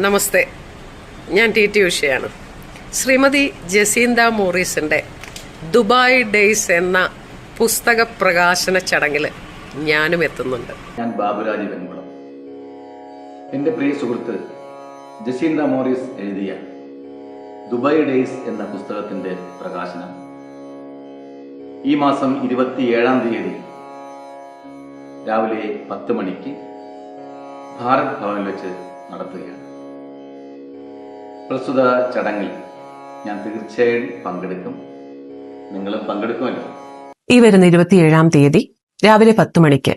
നമസ്തേ. ഞാൻ T T ഉഷയാണ്. ശ്രീമതി ജസീന്ത മോറീസിന്റെ ദുബായ് ഡേയ്സ് എന്ന പുസ്തക പ്രകാശന ചടങ്ങിൽ ഞാനും എത്തുന്നുണ്ട്. ഞാൻ ബാബുരാജ് വെൺകുളം എന്റെ പ്രിയ സുഹൃത്ത് ജസീന്ത മോറീസ് എഴുതിയ ദുബായ് ഡേയ്സ് എന്ന പുസ്തകത്തിന്റെ പ്രകാശനം. ഈ മാസം ഇരുപത്തിയേഴാം തീയതി രാവിലെ പത്ത് മണിക്ക് ഭാരത് ഭവനിൽ വെച്ച് നടത്തുകയാണ്. പ്രസ്തുത ചടങ്ങിൽ ഞാൻ തീർച്ചയായും പങ്കെടുക്കും. നിങ്ങളും പങ്കെടുക്കുമല്ലോ. ഈ വരുന്ന ഇരുപത്തിയേഴാം തീയതി രാവിലെ പത്ത് മണിക്ക്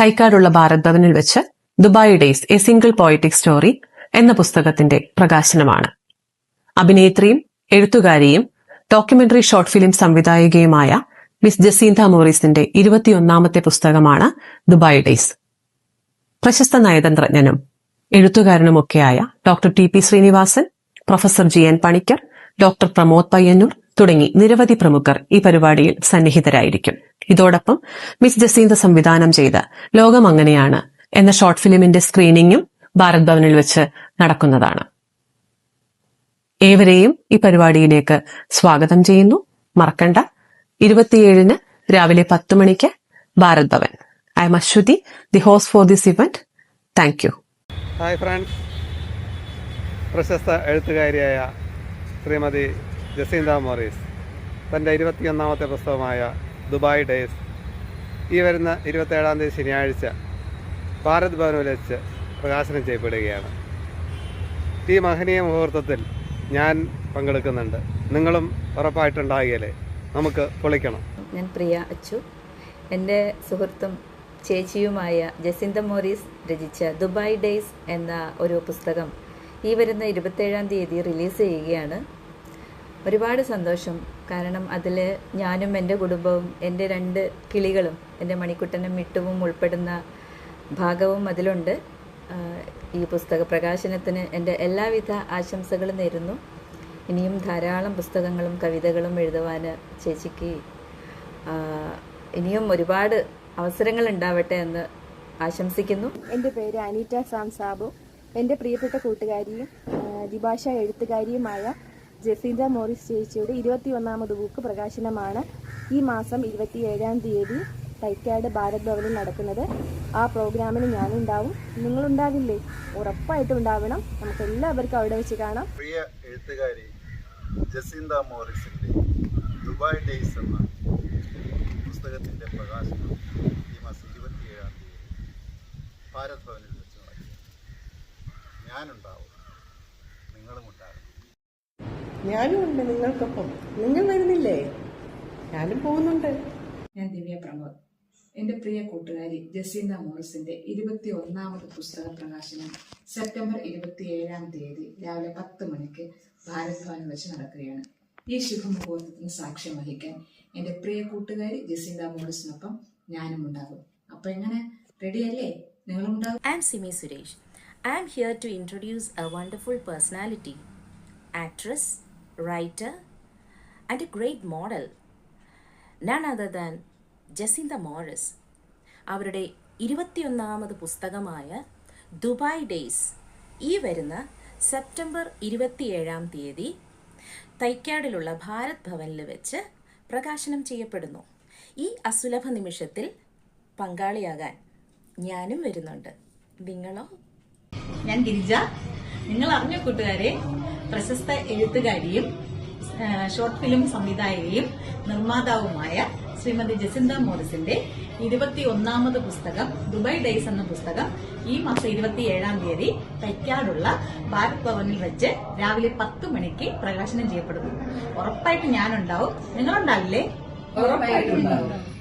തൈക്കാടുള്ള ഭാരത് ഭവനിൽ വെച്ച് Dubai days a single poetic story എന്ന പുസ്തകത്തിന്റെ പ്രകാശനമാണ്. അഭിനേത്രിയും എഴുത്തുകാരിയും ഡോക്യുമെന്ററി ഷോർട്ട് ഫിലിം സംവിധായകയുമായ മിസ് ജസീന്ത മോറിസിന്റെ ഇരുപത്തിയൊന്നാമത്തെ പുസ്തകമാണ് ദുബായ് ഡേയ്സ്. പ്രശസ്ത നയതന്ത്രജ്ഞനും എഴുത്തുകാരനുമൊക്കെയായ doctor T P Srinivasan professor G N Panicker doctor Pramod Payyanur തുടങ്ങി നിരവധി പ്രമുഖർ ഈ പരിപാടിയിൽ സന്നിഹിതരായിരിക്കും. ഇതോടൊപ്പം മിസ് ജസീന്ത സംവിധാനം ചെയ്ത ലോകം അങ്ങനെയാണ് എന്ന ഷോർട്ട് ഫിലിമിന്റെ സ്ക്രീനിങ്ങും ഭാരത് ഭവനിൽ വെച്ച് നടക്കുന്നതാണ്. ഏവരെയും ഈ പരിപാടിയിലേക്ക് സ്വാഗതം ചെയ്യുന്നു. മറക്കണ്ട. ഇരുപത്തിയേഴിന് രാവിലെ പത്ത് മണിക്ക് Bharat Bhavan. I am Aswathy the host for this event. Thank you. Hi friends. പ്രശസ്ത എഴുത്തുകാരിയായ ശ്രീമതി ജസീന്ത മോറീസ് തന്റെ ഇരുപത്തിയൊന്നാമത്തെ പുസ്തകമായ ദുബായ് ഡേയ്സ് ഈ വരുന്ന ഇരുപത്തേഴാം തീയതി ശനിയാഴ്ച ഭാരത് ഭവനിൽ വെച്ച് പ്രകാശനം ചെയ്യപ്പെടുകയാണ്. ഈ മഹനീയ മുഹൂർത്തത്തിൽ ഞാൻ പങ്കെടുക്കുന്നുണ്ട്. നിങ്ങളും ഉറപ്പായിട്ടുണ്ടാകിയല്ലേ നമുക്ക് പൊളിക്കണം. ഞാൻ പ്രിയ അച്ചു. എന്റെ സുഹൃത്തും ചേച്ചിയുമായ ജസിന്ത മോറിസ് രചിച്ച ദുബായ് ഡേയ്സ് എന്ന ഒരു പുസ്തകം ഈ വരുന്ന ഇരുപത്തേഴാം തീയതി റിലീസ് ചെയ്യുകയാണ്. ഒരുപാട് സന്തോഷം. കാരണം അതിൽ ഞാനും എന്റെ കുടുംബവും എന്റെ രണ്ട് കിളികളും എന്റെ മണിക്കുട്ടനും മിട്ടുവും ഉൾപ്പെടുന്ന ഭാഗവും അതിലുണ്ട്. ഈ പുസ്തക പ്രകാശനത്തിന് എന്റെ എല്ലാവിധ ആശംസകളും നേരുന്നു. ഇനിയും ധാരാളം പുസ്തകങ്ങളും കവിതകളും എഴുതുവാൻ ചേച്ചിക്ക് ഇനിയും ഒരുപാട് അവസരങ്ങൾ ഉണ്ടാവട്ടെ എന്ന് ആശംസിക്കുന്നു. എന്റെ പേര് അനീറ്റ സാം സാബു. എന്റെ പ്രിയപ്പെട്ട കൂട്ടുകാരിയും ദ്വിഭാഷ എഴുത്തുകാരിയുമായ ജസീന്ത മോറിസ് ചേച്ചിയുടെ ഇരുപത്തി ഒന്നാമത് ബുക്ക് പ്രകാശനമാണ് ഈ മാസം ഇരുപത്തി ഏഴാം തീയതി തൈക്കാട് ഭാരത് ഭവനിൽ നടക്കുന്നത്. ആ പ്രോഗ്രാമിന് ഞാനുണ്ടാവും. നിങ്ങളുണ്ടാവില്ലേ? ഉറപ്പായിട്ടും ഉണ്ടാവണം. നമുക്ക് എല്ലാവർക്കും അവിടെ വെച്ച് കാണാം. പ്രിയ എഴുത്തുകാരി ജസീന്ത മോറിസിന്റെ ദുബായ് ഡേയ്സ് എന്ന പുസ്തകത്തിന്റെ പ്രകാശനം ഈ മാസം ഇരുപത്തിയേഴാം തീയതി ഭാരത് ഭവനിൽ ഞാനുണ്ടാവും. നിങ്ങളും ഉണ്ടാകും ഞാനും ഉണ്ട് നിങ്ങൾക്കൊപ്പം. നിങ്ങൾ വരുന്നില്ലേ? ഞാനും പോകുന്നുണ്ട്. ഞാൻ ദിവ്യ പ്രമോദ്. എന്റെ പ്രിയ കൂട്ടുകാരി ജസീന്ത മോറിസിന്റെ ഇരുപത്തി ഒന്നാമത് പുസ്തക പ്രകാശനം സെപ്റ്റംബർ ഇരുപത്തിയേഴാം തീയതി രാവിലെ പത്ത് മണിക്ക് ഭാരത് ഭവനിൽ വെച്ച് നടക്കുകയാണ്. ഈ ശുഭമുഹൂർത്തത്തിന് സാക്ഷ്യം വഹിക്കാൻ എന്റെ പ്രിയ കൂട്ടുകാരി ജസീന്ത മോറിസിനൊപ്പം ഞാനും ഉണ്ടാകും അപ്പൊ എങ്ങനെ? റെഡിയല്ലേ നിങ്ങളും ഉണ്ടാകും Simi Simi Suresh. I'm here to introduce a wonderful personality, actress, writer, and a great model. None other than Jacinta Morris. അവരുടെ ഇരുപത്തിയൊന്നാമത് പുസ്തകമായ ദുബായ് ഡേയ്സ് ഈ വരുന്ന സെപ്റ്റംബർ ഇരുപത്തിയേഴാം തീയതി തൈക്കാടിലുള്ള ഭാരത് ഭവനിൽ വെച്ച് പ്രകാശനം ചെയ്യപ്പെടുന്നു ഈ അസുലഭ നിമിഷത്തിൽ പങ്കാളിയാകാൻ ഞാനും വരുന്നുണ്ട് നിങ്ങളോ ഞാൻ ഗിരിജ. നിങ്ങൾ അറിഞ്ഞ കൂട്ടുകാരെ? പ്രശസ്ത എഴുത്തുകാരിയും ഷോർട്ട് ഫിലിം സംവിധായകയും നിർമ്മാതാവുമായ ശ്രീമതി ജസിന്ത മോറിസിന്റെ ഇരുപത്തി ഒന്നാമത് പുസ്തകം ദുബായ് ഡേയ്സ് എന്ന പുസ്തകം ഈ മാസം ഇരുപത്തിയേഴാം തീയതി തൈക്കാടുള്ള ഭാരത് ഭവനിൽ വെച്ച് രാവിലെ പത്ത് മണിക്ക് പ്രകാശനം ചെയ്യപ്പെടുന്നു. ഉറപ്പായിട്ട് ഞാനുണ്ടാവും. നിങ്ങളുണ്ടാവില്ലേ? ഉറപ്പായിട്ടും ഉണ്ടാവും.